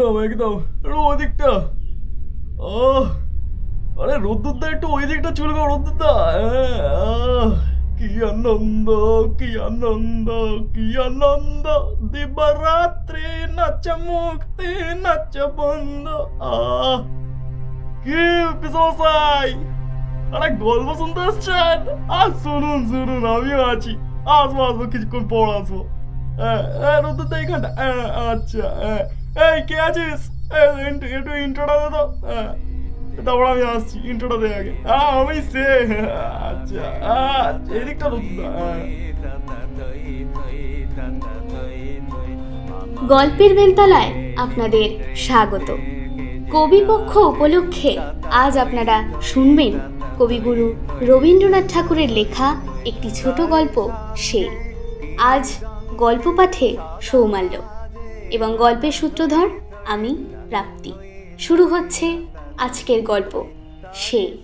একদম একদম। আরে ওদিকটা। আহ আরে রোদ্দুরদা একটু ওই দিকটা চলে গো রোদ্দুরদা। হ্যাঁ, কি আনন্দ কি আনন্দ কি আনন্দ। দিবারাত্রি নাচ মুক্তি নাচ বন্ধ। আহ কি পিসমশাই আরে গল্প শুনতে আসছেন আর শুনুন শুনুন আমিও আছি। আসব আসব কিছুক্ষণ পর আসব। হ্যাঁ হ্যাঁ রোদ্দুরদা এইখানটা। হ্যাঁ, আচ্ছা হ্যাঁ। হ্যাঁ আচ্ছা হ্যাঁ। গল্পের বেলতলায় আপনাদের স্বাগত। কবিপক্ষ উপলক্ষে আজ আপনারা শুনবেন কবিগুরু রবীন্দ্রনাথ ঠাকুরের লেখা একটি ছোট গল্প, সে। আজ গল্প পাঠে সৌমাল্য। এবং গল্পের সূত্রধর আমি প্রাপ্তি। শুরু হচ্ছে আজকের গল্প, সে।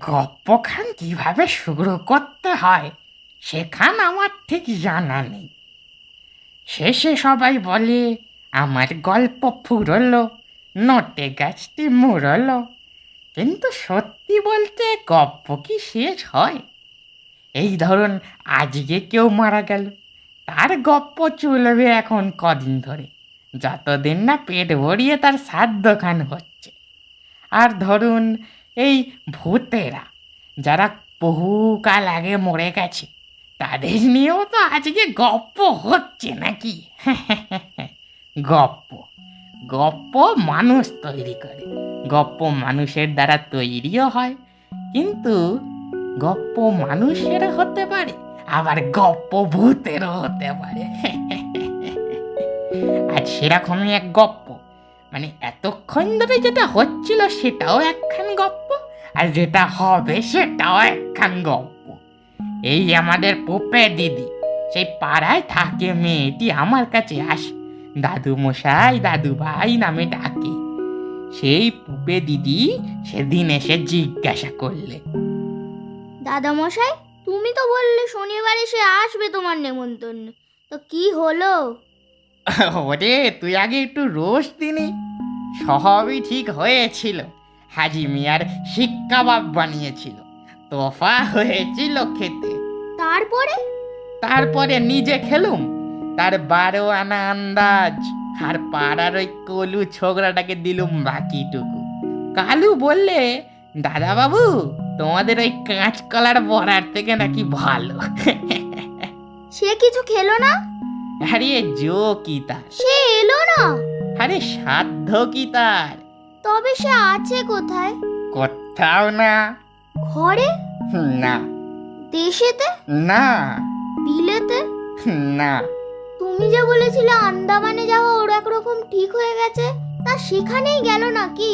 গপ্পখান কীভাবে শুরু করতে হয়, সেখান আমার ঠিক জানা নেই। শেষে সবাই বলে, আমার গল্প ফুরলো, নটে গাছটি মুড়লো। কিন্তু সত্যি বলতে গপ্প কি শেষ হয়? এই ধরুন আজকে কেউ মারা গেল। তার গপ্প চলবে এখন কদিন ধরে। যতদিন না পেট ভরিয়ে তার সাধ্যখান হচ্ছে। আর ধরুন এই ভূতেরা, যারা বহুকাল আগে মরে গেছে, তাদের নিয়েও তো আজকে গপ্প হচ্ছে নাকি? গপ্প। গপ্প মানুষ তৈরি করে। গপ্প মানুষের দ্বারা তৈরিও হয়। কিন্তু গপ্প মানুষের হতে পারে, আবার গপ্প ভূতেরও হতে পারে। আর সেরকমই এক গপ্প। মানে এতক্ষণ ধরে যেটা হচ্ছিল সেটাও একখান গপ্প, আর যেটা হবে সেটাও একখান গপ্প। এই আমাদের পোপে দিদি, সেই পাড়ায় থাকে মেয়েটি আমার কাছে আসে। দাদু মশাই দাদু ভাই নামে ডাকে। সেই পুপে দিদি সেদিন এসে জিজ্ঞাসা করলে। দাদামশাই তুমি তো বললে শনিবার এসে আসবে তোমার নেমন্তন্ন। তো কি হলো? ওরে তুই আগে একটু রোজ দিনি সবই ঠিক হয়েছিল। হাজি মিয়ার শিক্ষাবাব বানিয়েছিল। তোফা হয়েছিল খেতে। তারপরে? তারপরে নিজে খেলুম। তার বারো আনা আন্দাজ আর পাড়ার ওই কলু ছোকরাটাকে দিলুম বাকিটুকু। কালু বললে দাদা বাবু তোমাদের ওই কাঁচকলার বড়ার থেকে নাকি ভালো? সে কিছু খেলো না? আরে জো কি তার? সে এলো না? আরে সাধ্য কি তার? তবে সে আছে কোথায়? কোথাও না। ঘরে? না। দেশেতে? না। বিলেতে? না। তুমি যে বলেছিলে আন্দামানে যাওয়া ওর একরকম ঠিক হয়ে গেছে তা সেখানেই গেল নাকি?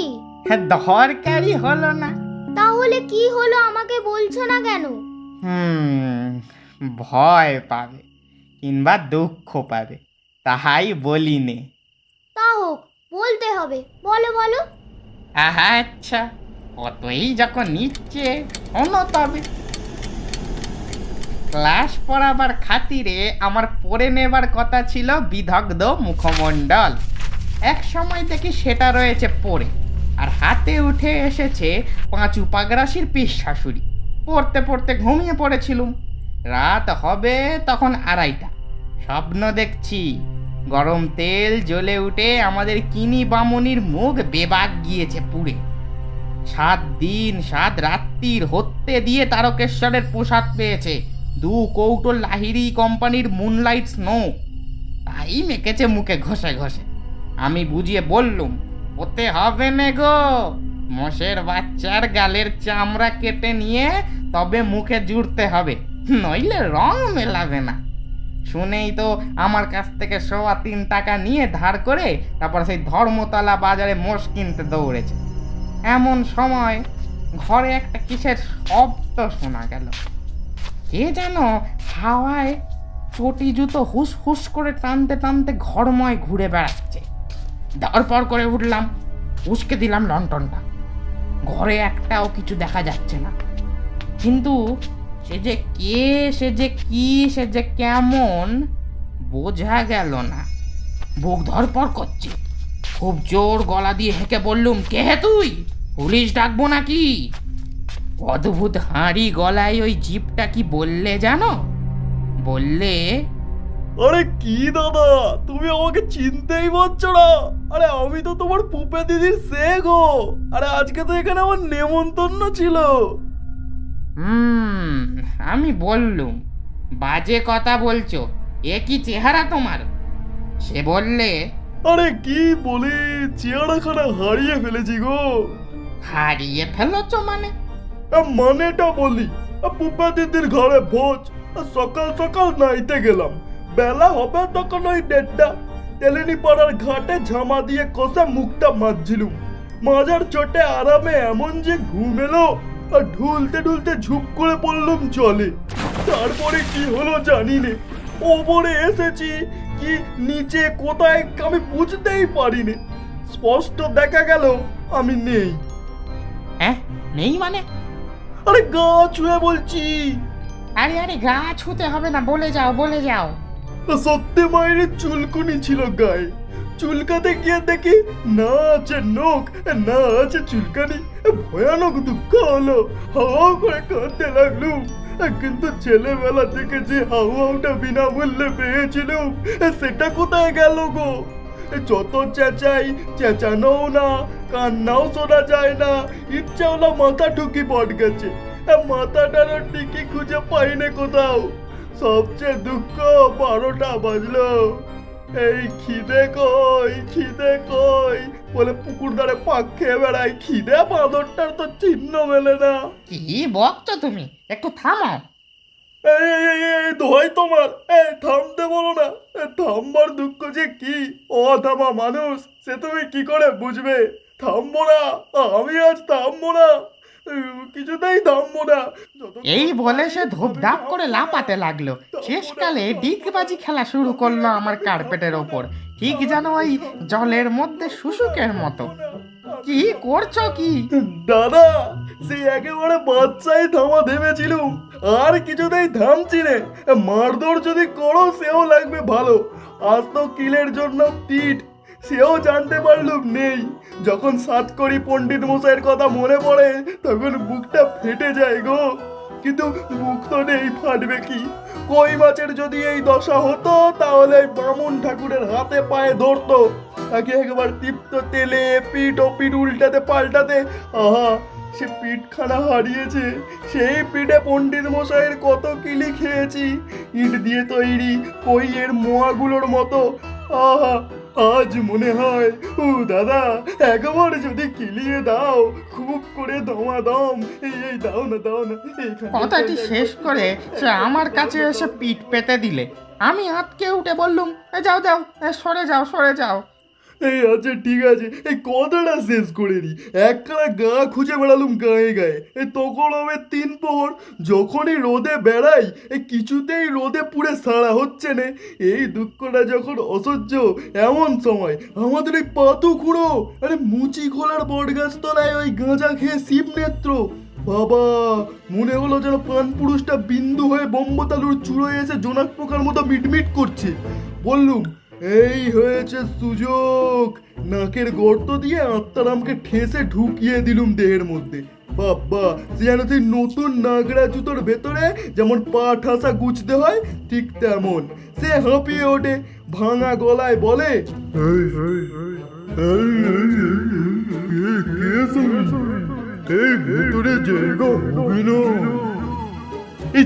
দরকারই হলো না। তাহলে কি হলো আমাকে বলছো না কেন? হুম ভয় পাবে কিংবা দুঃখ পাবে তাহাই বলি নে তা হোক বলতে হবে বলো বলো। আচ্ছা অতই যখন নিচ্ছে শোনো তবে। ক্লাস পড়াবার খাতিরে আমার পড়ে নেবার কথা ছিল বিদগ্ধ মুখমণ্ডল। এক সময় দেখি সেটা রয়েছে পড়ে, আর হাতে উঠে এসেছে পাঁচু পাগরাশির পিস শাশুড়ি পড়তে পড়তে ঘুমিয়ে পড়েছিলুম। রাত হবে তখন আড়াইটা। স্বপ্ন দেখছি, গরম তেল জ্বলে উঠে আমাদের কিনি বামনির মুখ বেবাক গিয়েছে পুড়ে। সাত দিন, সাত রাত্রির হত্যে দিয়ে তারকেশ্বরের প্রসাদ পেয়েছে। দু কৌটো লাহিরি কোম্পানির মুনলাইট স্নো তাই মেকেছে মুখে ঘষে ঘষে। আমি বুঝিয়ে বললুম, ওতে হবে না গো। মোষের বাচ্চার গালের চামড়া কেটে নিয়ে তবে মুখে জুড়তে হবে, নইলে রং মেলাবে না। শুনেই তো আমার কাছ থেকে সোয়া তিন টাকা নিয়ে ধার করে তারপর সেই ধর্মতলা বাজারে মোষ কিনতে দৌড়েছে। এমন সময় ঘরে একটা কিসের শব্দ শোনা গেল। কে যেন হাওয়ায় চটি জুতো হুস হুস করে টানতে টানতে ঘরময় ঘুরে বেড়াচ্ছে। দরপর করে উঠলাম, উস্কে দিলাম লন্ঠনটা ঘরে একটাও কিছু দেখা যাচ্ছে না। কিন্তু সে যে কে, সে যে কি, সে যে কেমন বোঝা গেল না। বুক ধরপর করছে। খুব জোর গলা দিয়ে হেঁকে বললুম, কে তুই? পুলিশ ডাকবো নাকি? অদ্ভুত হাঁড়ি গলায় ওই জিপটা কি বললে জানো? বললে আরে কি দাদা তুমি আমাকে চিনতেই পারছ না। আরে আমি তো তোমার পুপে দিদির সে গো আরে আজকে তো এখানে আমার নেমন্তন্ন ছিল। হুম আমি বললুম বাজে কথা বলছো এ কি চেহারা তোমার? সে বললে আরে কি বলি চেয়ারখানা হারিয়ে ফেলেছি গো। হারিয়ে ফেলেছো মানে? মানেটা বলি পুপে দিদির ঘরে ভোজ সকাল সকাল নাইতে গেলাম। বেলা হবে তখন ওই দেড়টা। তেলেনি পাড়ার ঘাটে ঝামা দিয়ে কষে মুখটা মাজছিলুম। মাজার চোটে আরামে এমন যে ঘুম এলো আর ঢুলতে ঢুলতে ঝুপ করে পড়লুম জলে। তারপরে কি হলো জানি নে ওপরে এসেছি, কি নিচে কোথায় আমি বুঝতেই পারিনি। স্পষ্ট দেখা গেল, আমি নেই। নেই মানে? আরে গা ছুঁয়ে বলছি। আরে আরে গা ছুতে হবে না বলে যাও বলে যাও। সত্যি মায়ের চুলকুনি ছিল গায়ে। চুলকাতে গিয়ে দেখি না আছে নখ না আছে চুলকানি। ভয়ানক দুঃখ হলো হাওয়া করে কাঁদতে লাগলুম কিন্তু ছেলেবেলা থেকে যে হাওয়াটা বিনামূল্যে পেয়েছিলাম সেটা কোথায় গেল গো? যত চেঁচাই চেঁচানোও না কান্নাও শোনা যায় না। ইচ্ছা হলো মাথা ঠুকি পট গেছে। মাথাটারও টিকি খুঁজে পাইনি কোথাও। সবচেয়ে দুঃখ বারোটা বাজলো। এই খিদে কই খিদে কই? বলে পুকুর ধারে পাক খেয়ে বেড়াই। খিদে বাঁদরটার তো চিহ্ন মেলে না। কি বকছো তুমি? একটু থামো এই এই, এই, এই, দোহাই তোমার। এই থামতে বলো না। থামবার দুঃখ যে কি? অথামা মানুষ সে তুমি কি করে বুঝবে? থামবো না। আমি আজ থামবো না। কিছুতেই থামবো না। এই বলে সে ধূপধাপ করে লাপাতে লাগল। শেষকালে ডিগবাজি খেলা শুরু করল আমার কার্পেটের ওপর। ঠিক যেন ওই জলের মধ্যে শুশুকের মতো। কি করছ কি? দাদা, সেই একেবারে বাচ্চাই থামা ভেবেছিলুম, আর কিছুতেই থামছি রে মারধর যদি করো, সেও লাগবে ভালো। আজ তো কিলের জন্য পিঠ, সেও জানতে পারলুম নেই। যখন সাত করি পণ্ডিত মশাইয়ের কথা মনে পড়ে, তখন বুকটা ফেটে যায় গো। কিন্তু মুখ তো নেই, ফাটবে কি? কই মাছের যদি এই দশা হতো, তাহলে বামুন ঠাকুরের হাতে পায়ে ধরতো। তাকে একবার তীপ্ত তেলে পিঠ ও পিঠ উল্টাতে পাল্টাতে, আহা, সে পিঠখানা হারিয়েছে। সেই পিঠে পণ্ডিত মশাইয়ের কত কিলি খেয়েছি। ইট দিয়ে তৈরি কইয়ের মোয়াগুলোর মতো, আহা আজ মনে হয় ও দাদা একবার যদি কিলিয়ে দাও খুব করে দমা দম এই এই দাও না দাও না কথাটি শেষ করে সে আমার কাছে এসে পিঠ পেতে দিলে। আমি আটকে উঠে বললুম "এ, যাও যাও সরে যাও সরে যাও। এই আচ্ছা ঠিক আছে। এই কথাটা শেষ করে নি একলা গা খুঁজে বেড়ালুম গায়ে গায়ে। এই তখন হবে তিন প্রহর যখনই রোদে বেড়াই, এই কিছুতেই রোদে পুড়ে সারা হচ্ছে না। এই দুঃখটা যখন অসহ্য, এমন সময় আমাদের এই পাতু খুঁড়ো, আরে মুচি খোলার বটগাছ তলায় ওই গাঁজা খেয়ে শিব নেত্র। বাবা, মনে হলো যেন পান পুরুষটা বিন্দু হয়ে বোম্বতালুর চুড়োয় এসে জোনাক পোকার মতো মিটমিট করছে। বললুম এই হয়েছে সুযোগ। নাকের গর্ত দিয়ে আত্মারামকে ঠেসে ঢুকিয়ে দিলুম দেহের মধ্যে। বাবা সে যেন সেই নতুন নাগরা জুতোর ভেতরে যেমন পা ঠাসা গুছতে হয় ঠিক তেমন। সে হাঁপিয়ে ওঠে ভাঙা গলায় বলে "এই, এই,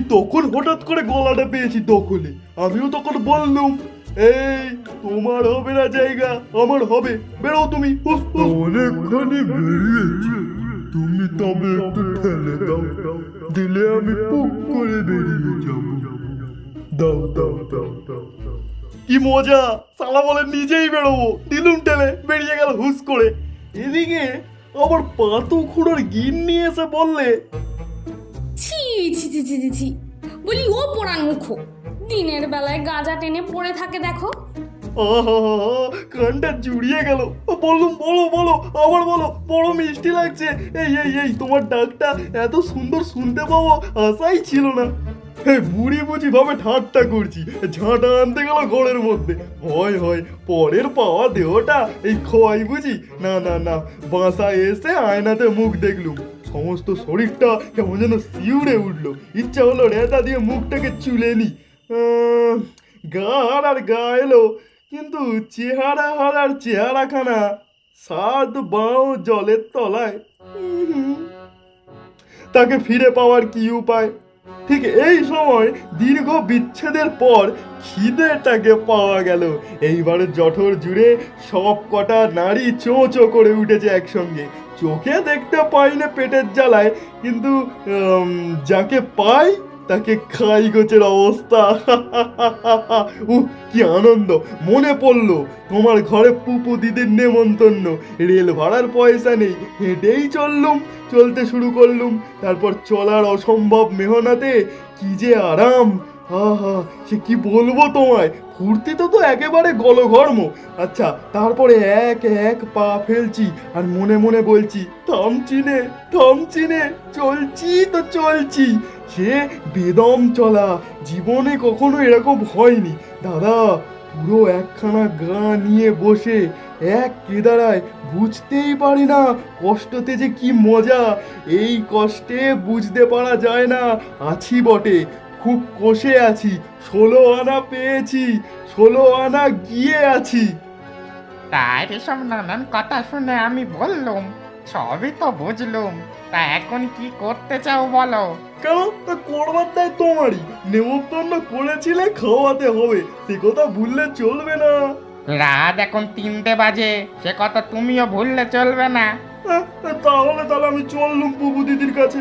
তখন হঠাৎ করে গলাটা পেয়েছি দখলে আমিও তখন বললুম এই তোমার হবে না জায়গা আমার হবে। বেরো তুমি অনেকখানি বেরিয়েছি। তুমি তবে একটু ঠেলে দাও। দিলে আমি পুক করে বেরিয়ে যাব। দাও দাও দাও দাও দাও। কি মজা সালা বলে নিজেই বেরোবো। দিলুম ঠেলে বেরিয়ে গেল হুস করে। এদিকে আবার পাতু খুঁড়োর গিন নিয়ে এসে বললে ছি ছি ছি ছি ছি ছি। বলি ও পোড়ান মুখো। দিনের বেলায় গাজা টেনে পড়ে থাকে দেখো। আহা কানটা জুড়িয়ে গেল। বললুম বলো বলো আবার বলো বড় মিষ্টি লাগছে। এই এই এই তোমার ডাকটা এত সুন্দর শুনতে পাবো আশাই ছিল না। বুড়ি বুঝি ভাবে ঠাট্টা করছি। ঝাঁটা আনতে গেল ঘরের মধ্যে। হয় হয় পরের পাওয়া দেহটা এই খোয়াই বুঝি। না না না বাসায় এসে আয়নাতে মুখ দেখলুম। সমস্ত শরীরটা কেমন যেন শিউরে উঠল। ইচ্ছা হলো রেতা দিয়ে মুখটাকে চুলে নি। আহ, গা আর গা এলো। কিন্তু চেহারা হারার চেহারাখানা সাত বাঁও জলের তলায়। তাকে ফিরে পাওয়ার কি উপায়? ঠিক এই সময় দীর্ঘ বিচ্ছেদের পর খিদেটাকে পাওয়া গেল। এইবার জঠর জুড়ে সব কটা নারী চোঁ চো করে উঠেছে একসঙ্গে। চোখে দেখতে পাই না পেটের জ্বালায়, কিন্তু যাকে পাই তাকে খাই গোছের অবস্থা। উহ, কি আনন্দ। মনে পড়ল, তোমার ঘরে পুপু দিদির নেমন্তন্ন। রেল ভাড়ার পয়সা নেই। হেঁটেই চললুম, চলতে শুরু করলুম। তারপর চলার অসম্ভব মেহনাতে, কি যে আরাম। আহা সে কি বলব তোমায়? ফুর্তি তো তো একেবারে গলঘর্ম। আচ্ছা তারপরে এক এক পা ফেলছি আর মনে মনে বলছি থামছি নে থামছি নে চলছি তো চলছি। সে বেদম চলা, জীবনে কখনো এরকম হয়নি। দাদা, পুরো একখানা গা নিয়ে বসে এক কেদারায় বুঝতেই পারি না কষ্টতে যে কি মজা। এই কষ্টে বুঝতে পারা যায় না, আছি বটে। খুব কষে আছি ষোলো আনা পেয়েছি ষোলো আনা গিয়ে আছি। তার এসব নানান কথা শুনে আমি বললুম সবই তো বুঝলুম তা এখন কি করতে চাও বলো? কেন? তা করবার দায় তোমারই নেমন্তন্ন করেছিলে খাওয়াতে হবে সে কথা ভুললে চলবে না। রাত এখন তিনটে বাজে সে কথা তুমিও ভুললে চলবে না। তাহলে তাহলে আমি চললুম পুবু দিদির কাছে।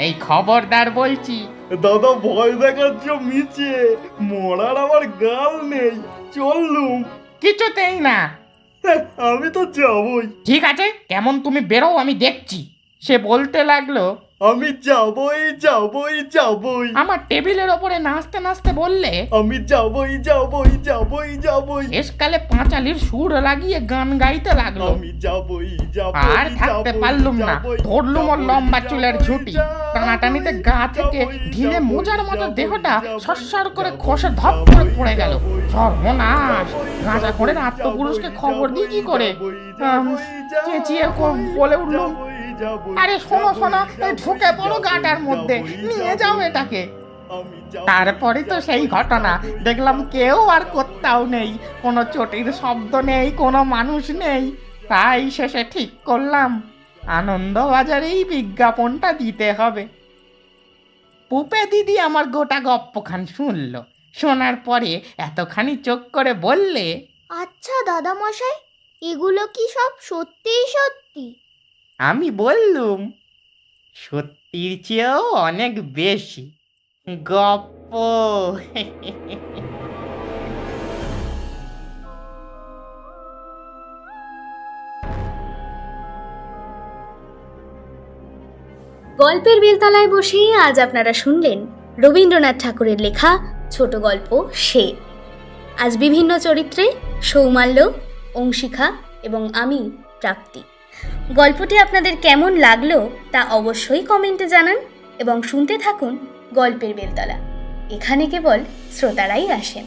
এই খবরদার বলছি। দাদা ভয় দেখাচ্ছ মিছে। মরার আমার গাল নেই। চললুম। কিছুতেই না। হ্যাঁ, আমি তো যাবই। ঠিক আছে কেমন তুমি বেরো আমি দেখছি। সে বলতে লাগল আমি যাবই যাবই যাবই। আমার টেবিলের ওপরে নাচতে নাচতে বললে আমি যাবই যাবই যাবই যাবই। এসকালে পাঁচালির সুর লাগিয়ে গান গাইতে লাগল। আমি যাবই যাবই আর থাকতে পারলুম না। ধরলুম ওর লম্বা চুলের ঝুঁটি। টানাটানিতে গা থেকে ঢিলে মোজার মতো দেহটা সরসর করে খসে ধপ করে পড়ে গেল। সর্বনাশ! গাঁজা করে আত্মপুরুষকে খবর দিই কি করে? চেঁচিয়ে বলে উঠলুম আরে শোনো শোনো এই ঢুকে পড়ো গাটার মধ্যে। নিয়ে যাও এটাকে। তারপরে তো সেই ঘটনা। দেখলাম কেউ আর কোথাও নেই। কোনো চটির শব্দ নেই কোনো মানুষ নেই। তাই শেষে ঠিক করলাম। আনন্দবাজারেই বিজ্ঞাপনটা দিতে হবে। পুপে দিদি আমার গোটা গপ্পখান শুনলো। শোনার পরে এতখানি চোখ করে বললে আচ্ছা দাদা মশাই এগুলো কি সব সত্যিই সত্যি? আমি বললুম, সত্যির চেয়েও অনেক বেশি। গপ্প। গল্পের বেলতলায় বসে আজ আপনারা শুনলেন রবীন্দ্রনাথ ঠাকুরের লেখা ছোট গল্প সে। আজ বিভিন্ন চরিত্রে সৌমাল্য, অংশিখা এবং আমি প্রাপ্তি। গল্পটি আপনাদের কেমন লাগল তা অবশ্যই কমেন্টে জানান এবং শুনতে থাকুন গল্পের বেলতলা। এখানে কেবল শ্রোতারাই আসেন।